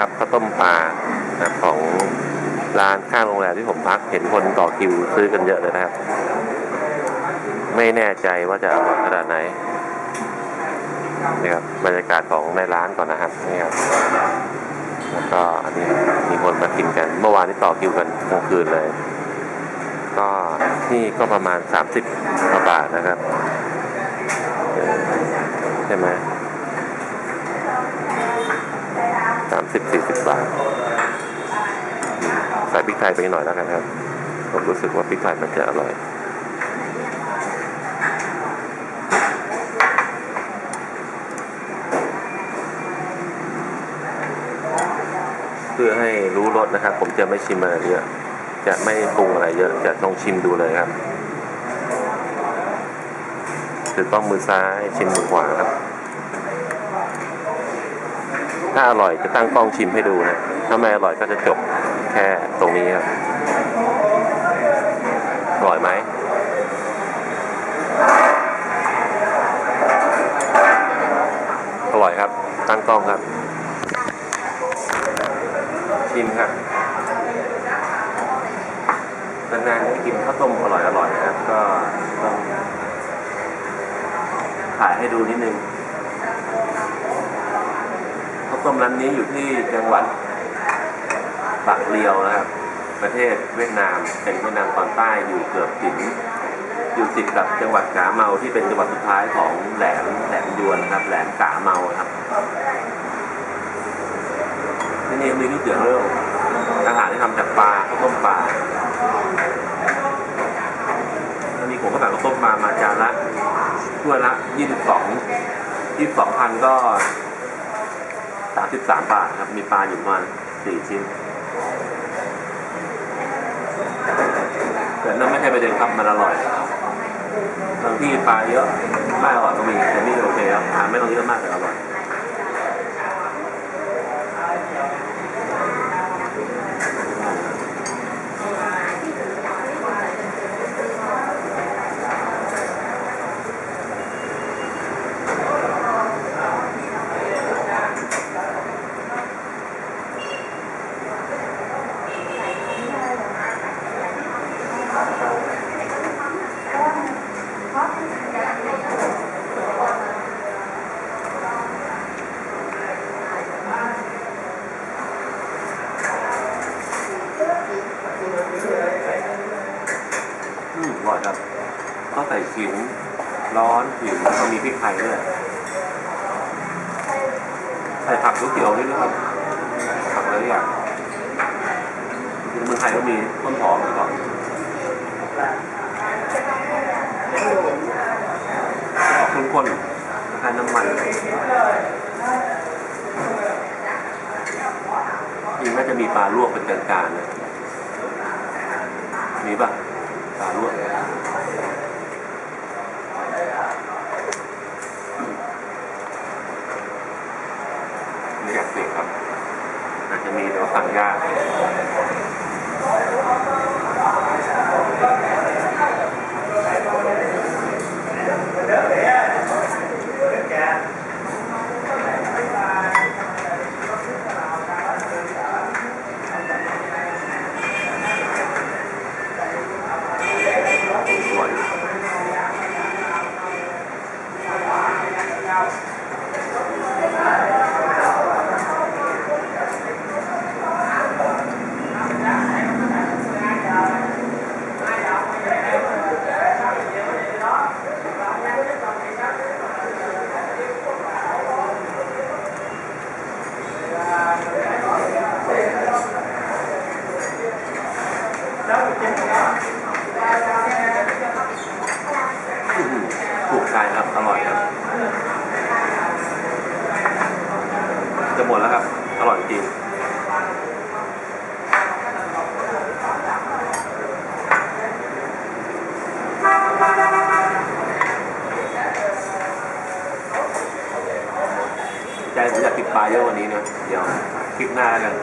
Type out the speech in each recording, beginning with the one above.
ครับข้าวต้มปลานะของร้านข้างโรงแรมที่ผมพักเห็นคนต่อคิวซื้อกันเยอะเลยนะครับ ไม่แน่ใจว่าจะอร่อยขนาดไหนนี่ครับบรรยากาศของในร้านก่อนนะครับนี่ครับแล้วก็อันนี้มีคนมากินกันเมื่อวานนี้ต่อคิวกันกลางคืนเลย ก็นี่ก็ประมาณ30กว่าบาทนะครับใช่ไหม สามสิบสี่สิบบาท ใส่พริกไทยไปหน่อยแล้วกันครับผมรู้สึกว่าพริกไทยมันจะอร่อยเพื่อให้รู้รสนะครับ ผมจะไม่ชิมอะไรเยอะ จะไม่ปรุงอะไรเยอะ จะลองชิมดูเลยครับ ถือกล้องมือซ้ายชิมมือขวาครับ ถ้าอร่อยจะตั้งกล้องชิมให้ดูนะ ถ้าไม่อร่อยก็จะจบแค่ตรงนี้ครับอร่อยไหมอร่อยครับ ตั้งกล้องครับ ชิมครับนานๆจะกินข้าวต้มอร่อยอร่อยๆนะครับ ก็ต้องถ่ายให้ดูนิดนึง ข้าวต้มร้านนี้อยู่ที่จังหวัดปากเรียวนะครับ ประเทศเวียดนาม เป็นเวียดนามตอนใต้อยู่เกือบถึงอยู่ติดกับจังหวัดกาเมาที่เป็นจังหวัดสุดท้ายของแหลมแหลมยวนนะครับ แหลมกาเมาครับที่นี่มีก๋วยเตี๋ยวเรื่องอาหารที่ทำจากปลาข้าวต้มปลาอันนี้ผมก็สั่งข้าวต้มปลามาจานละถ้วยละยี่สิบสองยี่สิบสองพันก็ สามสิบสามบาทครับ มีปลาอยู่ประมาณสี่ชิ้น แต่นั่นไม่ใช่ประเด็นครับ มันอร่อยบางที่ปลาเยอะ ไม่อร่อยก็มีแต่นี่โอเคครับทานไม่ต้องเยอะมากแต่อร่อย อืมอร่อยครับก็ใส่ขิงร้อนขิงแล้วก็มีพริกไทยด้วย ใส่ผักก๋วยเตี๋ยวด้วยนะครับผักหลายอย่างเมืองไทยก็มีต้นหอมอยู่ก่อนออกข้นๆคล้ายๆน้ำมันจริงน่าจะมีปลาลวกเป็นกลางๆนะมีปะปลาลวก ไม่อยากเสียครับอาจจะมีแต่ว่าสั่งยากเดี๋ยวร่อยอื้อหือถูกใจครับ อร่อยครับ จะ หมดแล้วครับ อร่อยจริง ใจผมอยากกินปลาเยอะกวันนี้นะเดี๋ยวคลิปหน้าแล้วกัน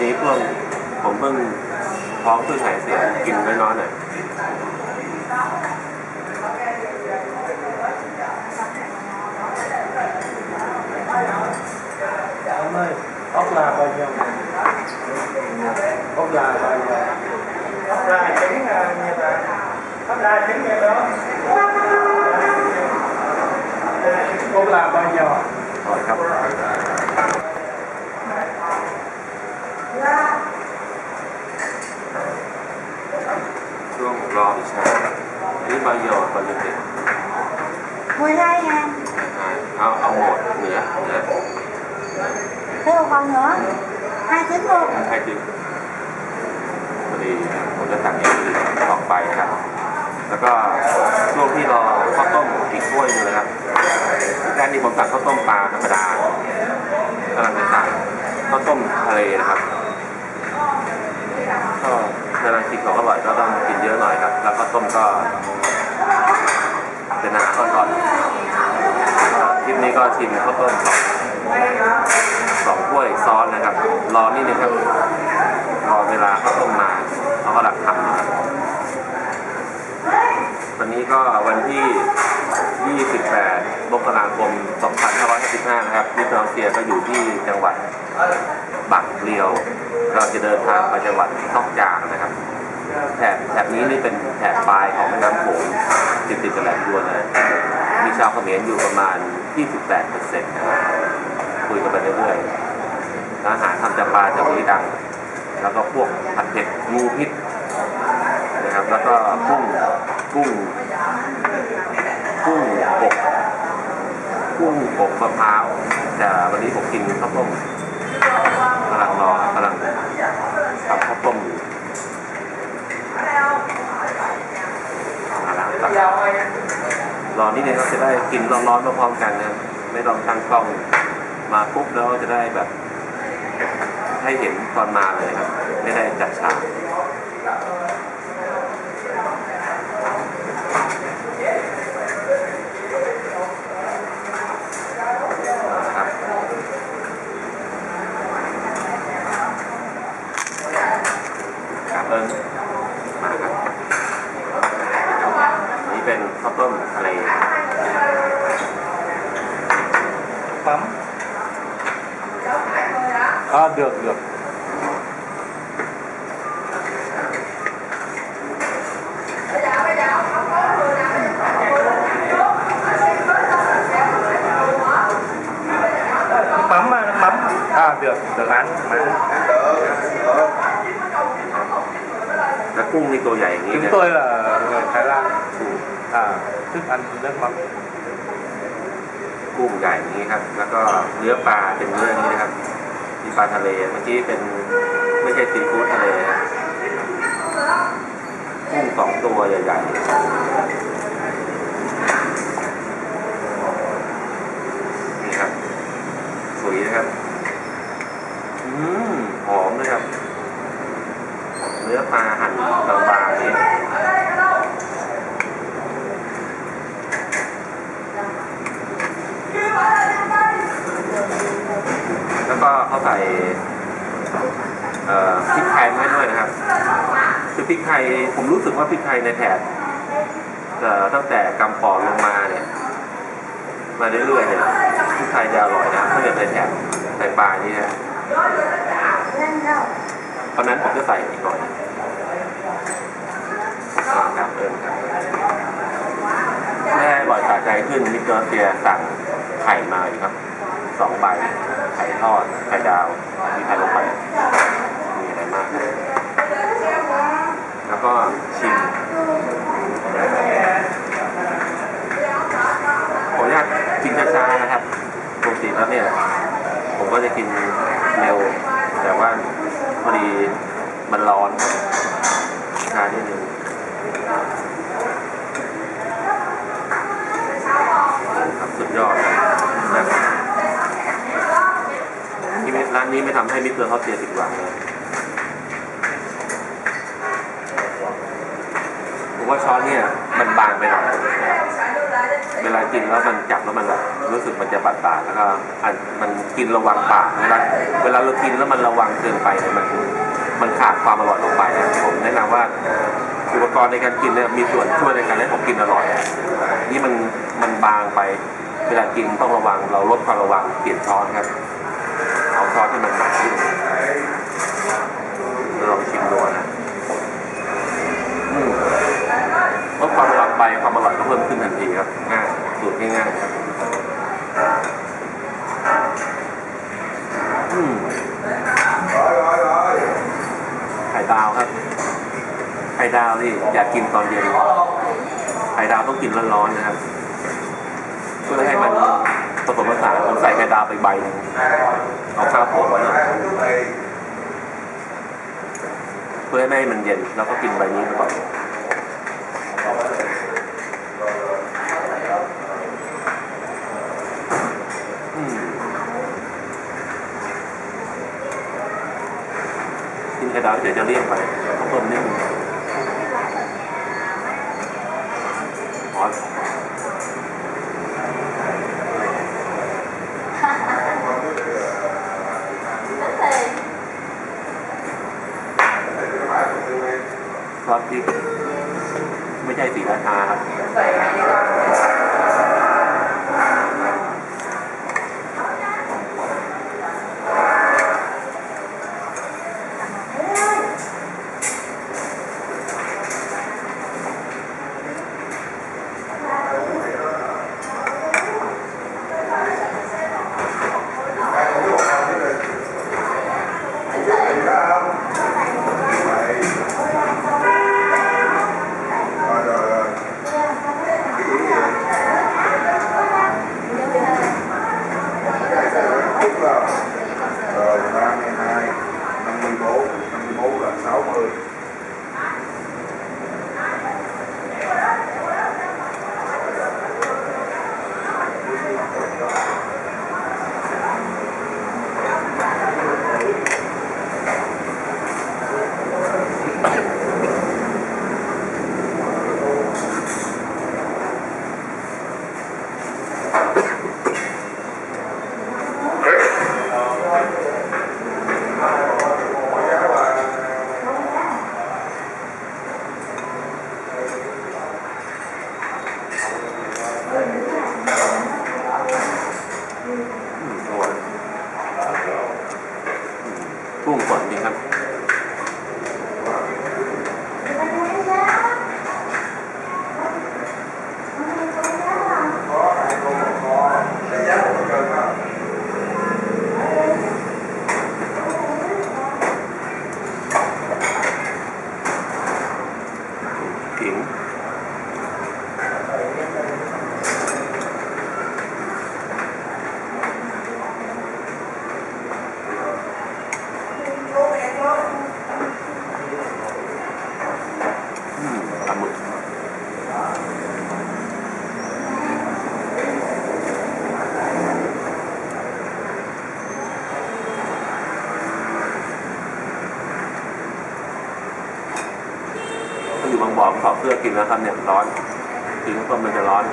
นี้เพิ่งผมเพิ่งท้องเพิ่งหายเสียกินน้อยๆหน่อย ไม่ต้อง ốc là bao nhiêu ốc là bao nhiêu ốc là trứng à, nhiêu là ốc là trứng nhiêu đó ốc là bao nhiêu อร่อยครับช่วงรออีกชาอันนี้บะหยอดบะ หยอดเด็ด12 ngàn เอาเอาหมพอดีผมจะตักอย่างอื่นออกไปนะครับ แล้วก็ช่วงที่รอข้าวต้มอีกถ้วยหนึงนะครับแรกนี่ผมสั่งข้าวต้มปลาธรรมดากำลังจะสั่งข้าวต้มทะเลนะครับก็เวลากินของอร่อยก็ต้องกินเยอะหน่อยครับ แล้วข้าวต้มก็เป็นอาหารอ่อนคลิปนี้ก็ชิมข้าวต้มสอง สองถ้วยซ้อนนะครับ รอนิดนึงครับ รอเวลาเขาต้มมาเขาก็หลักทำนะครับวันนี้ก็วันที่ 28มกราคม 2555 นะครับมิสเตอร์เซียก็อยู่ที่จังหวัดบักเรียว เราจะเดินทางไปจังหวัดซอกจางนะครับแถบแถบนี้นี่เป็นแถบปลายของแม่น้ำโขงติดติดกับแหลมยวนเลยมีชาวเขมรอยู่ประมาณ 28เปอร์เซ็นต์นะครับ คุยกันไปเรื่อยๆแล้วอาหารทำจากปลาจะมีดัง แล้วก็พวกผัดเผ็ดงูพิษนะครับ แล้วก็กุ้งกุ้งกุ้งอบกุ้งอบมะพร้าวแต่วันนี้ผมกินข้าวต้มกำลังรอกำลังทำข้าวต้มอยู่รอนิดนึงเราจะได้กินร้อนๆพร้อมกันนะไม่ต้องตั้งกล้อง มาปุ๊บแล้วจะได้แบบให้เห็นตอนมาเลยครับ ไม่ได้จัดฉากเอิญมาครับนี่เป็นข้าวต้มทะเล mắm à được được mắm à, mắm à được được ăn mà แล้วกุ้งนี่ตัวใหญ่อย่างนี้ chúng เนี่ย tôi là người Thái Lan à thức ăn nước mắm กุ้งใหญ่อย่างนี้ครับ แล้วก็เนื้อปลาเป็นเนื้ออย่างนี้นะครับีปลาทะเล เมื่อกี้เป็นไม่ใช่ซีฟู้ดทะเลกุ้งสองตัวใหญ่ๆ นี่ครับสวยนะครับ อืมหอมเลยครับ เนื้อปลาหั่นบางๆนี่แล้ว ก็เขาใส่พริกไทยมาด้วยนะครับ คือพริกไทยผมรู้สึกว่าพริกไทยในแถบตั้งแต่กำปอนลงมาเนี่ย มาเรื่อยๆเนี่ยพริกไทยจะอร่อยนะถ้าเกิดในแถบในปลายนี่นะเพราะนั้นผมจะใส่อีกหน่อยอ่าครับเอิญครับเพื่อร่อยสะใจขึ้นมิสเตอร์เซียสั่งไข่มาอีกครับ สองใบไข่ทอดไข่ดาวมีไข่ลงไปมีอะไรมาก แล้วก็ชิมขออนุญาตกินช้าๆนะครับปกติแล้วเนี่ย ผมก็จะกินเร็ว แต่ว่าพอดีมันร้อนช้านิดนึงครับสุดยอดนะครับที่ไม่ ร้านนี้ไม่ทำให้มิสเตอร์เขาเสียผิดหวังเลยผมว่าช้อนเนี่ยมันบางไปหน่อยเวลากินแล้วมันจับแล้วมันแบบรู้สึกมันจะบาดปากแล้วก็อันมันกินระวังปากเวลาเวลาเรากินแล้วมันระวังเกินไปเนี่ยมันมันขาดความอร่อยลงไปนะผมแนะนำว่าอุปกรณ์ในการกินเนี่ยมีส่วนช่วยในการให้ผมกินอร่อย นี่มันมันบางไป เวลากินต้องระวังเราลดความระวังเปลี่ยนช้อนครับ ซอสที่มันหนักขึ้นลองชิมดูนะเมื่อความหร่อไปความอร่อยก็เพิ่มขึ้นทันทีครับง่ายสูตรง่ายครับไข่ดาวครับ ไข่ดาวนี่อยากกินตอนเย็น ไข่ดาวต้องกินร้อนๆนะครับ เพื่อให้มัน ผสมผสานผมใส่ไข่ดาไปใบหนึงเอาข้าวโพดไว้หน่อยเพื่อให้ไม่ให้มันเย็น แล้วก็กินใบนี้ไปก่อนอืมกินไข่ดาเดี๋ยวจะเรียกไปเพิ่มนิดนึงื้อกินแล้วครับเนี่ยร้อนกินข้วต้มมันจะร้อน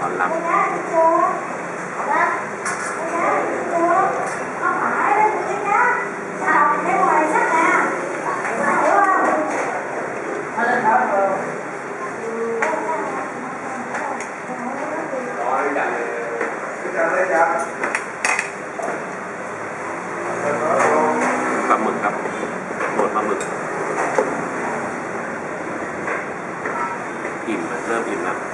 ตอนรับ rồi cái trả lấy ra ปลาหมึกครับโรยปลาหมึกอิ่มนะเริ่มอิ่มแล้ว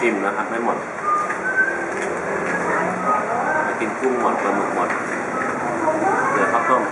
จิ้มนะครับไม่หมดกินกุ้งหมดปลาหมึกหมดเหลือข้าวต้ม